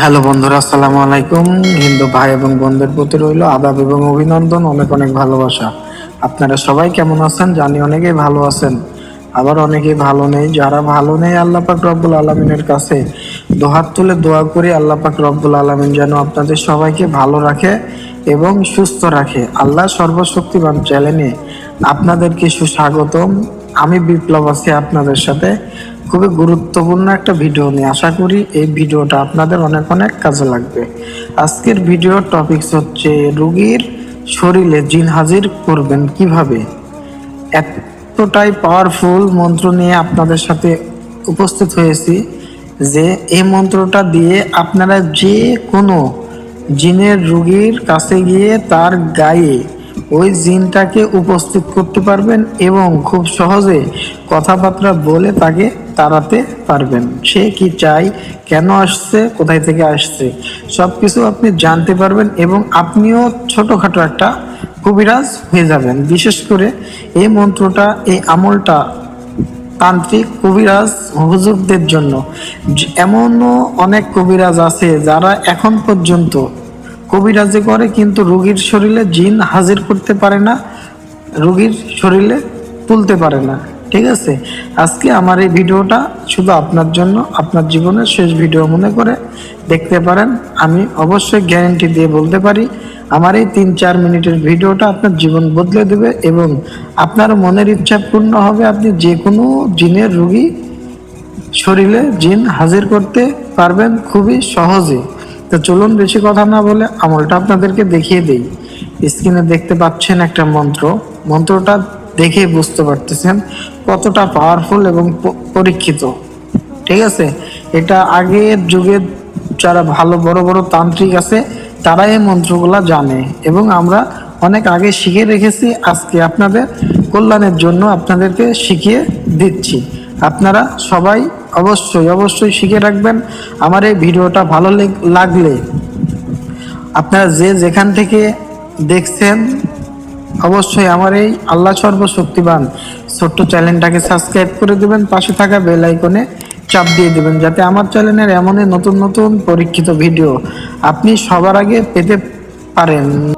Hello বন্ধুরা, আসসালামু আলাইকুম। হিন্দু ভাই এবং বোনদের প্রতি রইল আদাব এবং অভিনন্দন, অনেক অনেক ভালোবাসা। আপনারা সবাই কেমন আছেন? জানি অনেকেই ভালো আছেন। আবার অনেকেই ভালো নেই। যারা ভালো নেই, আল্লাহ পাক রব্বুল আলমিনের কাছে দোহাত তুলে দোয়া করি, আল্লাহ পাক রব্বুল আলমিন যেন আপনাদের সবাইকে ভালো রাখে এবং সুস্থ রাখে। আল্লাহ সর্বশক্তিমান চ্যানেলে আপনাদেরকে সুস্বাগতম। আমি বিপ্লব আছি আপনাদের সাথে। খুবই গুরুত্বপূর্ণ একটা ভিডিও নিয়ে আশা করি এই ভিডিওটা আপনাদের অনেক অনেক কাজে লাগবে। আজকের ভিডিওর টপিকস হচ্ছে রুগীর শরীরে জিন হাজির করবেন কীভাবে? এতটাই পাওয়ারফুল মন্ত্র নিয়ে আপনাদের সাথে উপস্থিত হয়েছি যে এই মন্ত্রটা দিয়ে আপনারা যে কোনো জিনের রুগীর কাছে গিয়ে তার গায়ে ওই জিনটাকে উপস্থিত করতে পারবেন এবং খুব সহজে কথাবার্তা বলে তাকে তাড়াতে পারবেন। সে কি চাই কেন আসছে? কোথায় থেকে আসছে? সব কিছু আপনি জানতে পারবেন এবং আপনিও ছোটোখাটো একটা কবিরাজ হয়ে যাবেন। বিশেষ করে এই মন্ত্রটা, এই আমলটা তান্ত্রিক কবিরাজ হুজুরদের জন্য। এমনও অনেক কবিরাজ আছে যারা এখন পর্যন্ত কবিরাজি করে, কিন্তু রোগীর শরীরে জিন হাজির করতে পারে না, রোগীর শরীরে তুলতে পারে না। ঠিক আছে? আজকে আমার এই ভিডিওটা শুধু আপনার জন্য, আপনার জীবনের শেষ ভিডিও মনে করে দেখতে পারেন। আমি অবশ্যই গ্যারেন্টি দিয়ে বলতে পারি, আমার এই তিন চার মিনিটের ভিডিওটা আপনার জীবন বদলে দেবে এবং আপনার মনের ইচ্ছা পূর্ণ হবে আপনি যে কোনো জিনের রুগী শরীরে জিন হাজির করতে পারবেন খুবই সহজে। তো চলুন বেশি কথা না বলে আমলটা আপনাদেরকে দেখিয়ে দেই। স্ক্রিনে দেখতে পাচ্ছেন একটা মন্ত্র। মন্ত্রটা দেখে বুঝতে পারতেছেন কতটা পাওয়ারফুল এবং পরীক্ষিত। ঠিক আছে? এটা আগের যুগের যারা ভালো, বড় বড় তান্ত্রিক আছে তারা এই মন্ত্রগুলা জানে। এবং আমরা অনেক আগে শিখে রেখেছি, আজকে আপনাদের কল্যাণের জন্য আপনাদেরকে শিখিয়ে দিচ্ছি। আপনারা সবাই অবশ্যই অবশ্যই শিখে রাখবেন। আমার এই ভিডিওটা ভালো লেগ- লাগলে আপনারা যে যেখান থেকে দেখছেন, অবশ্যই আমার এই আল্লাহ সর্বশক্তিবান ছোট্ট চ্যানেলটাকে সাবস্ক্রাইব করে দেবেন, পাশে থাকা বেল আইকনে চাপ দিয়ে দেবেন, যাতে আমার চ্যানেলের এমনই নতুন নতুন পরীক্ষিত ভিডিও আপনি সবার আগে পেতে পারেন।